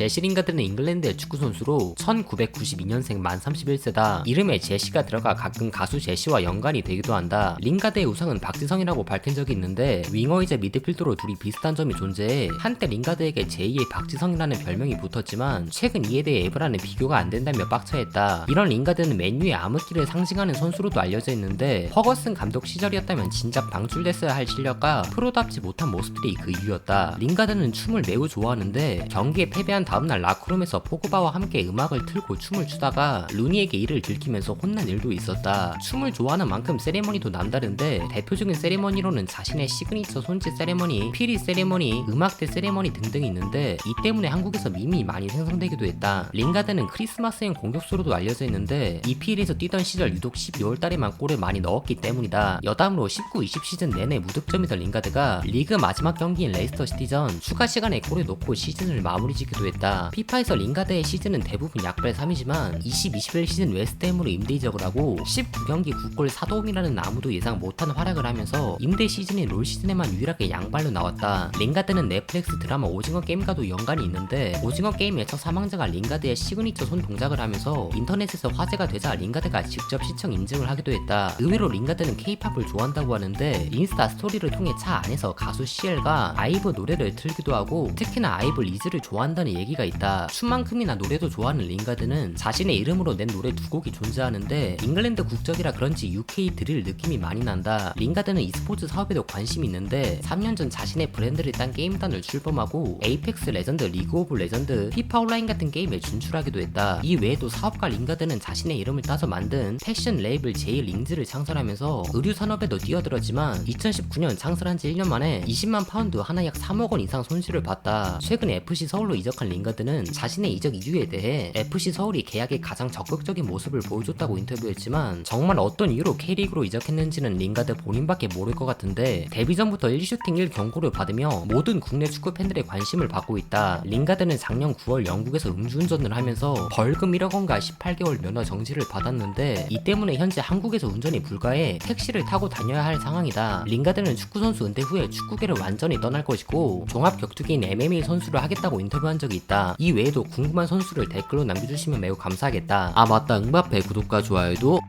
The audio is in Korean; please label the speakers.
Speaker 1: 제시 링가드는 잉글랜드의 축구 선수로 1992년생 만 31세다. 이름에 제시가 들어가 가끔 가수 제시와 연관이 되기도 한다. 링가드의 우상은 박지성이라고 밝힌 적이 있는데 윙어이자 미드필더로 둘이 비슷한 점이 존재해 한때 링가드에게 제2의 박지성이라는 별명이 붙었지만 최근 이에 대해 에브라는 비교가 안 된다며 빡쳐했다. 이런 링가드는 맨유의 암흑기를 상징하는 선수로도 알려져 있는데 허거슨 감독 시절이었다면 진작 방출됐어야 할 실력과 프로답지 못한 모습들이 그 이유였다. 링가드는 춤을 매우 좋아하는데 경기에 패배한 다음날 라크룸에서 포그바와 함께 음악을 틀고 춤을 추다가 루니에게 이를 들키면서 혼난 일도 있었다. 춤을 좋아하는 만큼 세레머니도 남다른데 대표적인 세레머니로는 자신의 시그니처 손짓 세레머니, 피리 세레머니, 음악대 세레머니 등등이 있는데 이 때문에 한국에서 밈이 많이 생성되기도 했다. 링가드는 크리스마스행 공격수로도 알려져 있는데 EPL에서 뛰던 시절 유독 12월달에만 골을 많이 넣었기 때문이다. 여담으로 19-20 시즌 내내 무득점이던 링가드가 리그 마지막 경기인 레이스터 시티전 추가 시간에 골을 넣고 시즌을 마무리 짓기도 했다. 피파에서 링가드의 시즌은 대부분 약발 3이지만 20-21 시즌 웨스트햄으로 임대 이적을 하고 19경기 9골 4도움이라는 아무도 예상 못한 활약을 하면서 임대 시즌인 롤 시즌에만 유일하게 양발로 나왔다. 링가드는 넷플릭스 드라마 오징어 게임과도 연관이 있는데 오징어 게임의 첫 사망자가 링가드의 시그니처 손 동작을 하면서 인터넷에서 화제가 되자 링가드가 직접 시청 인증을 하기도 했다. 의외로 링가드는 케이팝을 좋아한다고 하는데 인스타 스토리를 통해 차 안에서 가수 CL과 아이브 노래를 틀기도 하고 특히나 아이브 리즈를 좋아한다는 얘기가 있다. 춤만큼이나 노래도 좋아하는 링가드는 자신의 이름으로 낸 노래 두 곡이 존재하는데 잉글랜드 국적이라 그런지 UK 드릴 느낌이 많이 난다. 링가드는 e스포츠 사업에도 관심이 있는데 3년 전 자신의 브랜드를 딴 게임단을 출범하고 에이펙스 레전드, 리그 오브 레전드, 피파 온라인 같은 게임에 진출하기도 했다. 이 외에도 사업가 링가드는 자신의 이름을 따서 만든 패션 레이블 제이 링즈를 창설하면서 의류 산업에도 뛰어들었지만 2019년 창설한 지 1년 만에 20만 파운드 하나 약 3억 원 이상 손실을 봤다. 최근 FC 서울로 이적한 링가드는 자신의 이적 이유에 대해 FC 서울이 계약에 가장 적극적인 모습을 보여줬다고 인터뷰했지만 정말 어떤 이유로 K리그로 이적했는지는 링가드 본인밖에 모를 것 같은데 데뷔 전부터 1슈팅 1 경고를 받으며 모든 국내 축구 팬들의 관심을 받고 있다. 링가드는 작년 9월 영국에서 음주운전을 하면서 벌금 1억 원과 18개월 면허 정지를 받았는데 이 때문에 현재 한국에서 운전이 불가해 택시를 타고 다녀야 할 상황이다. 링가드는 축구 선수 은퇴 후에 축구계를 완전히 떠날 것이고 종합 격투기인 MMA 선수를 하겠다고 인터뷰한 적이 있다. 이 외에도 궁금한 선수를 댓글로 남겨주시면 매우 감사하겠다. 아 맞다 응바페 구독과 좋아요도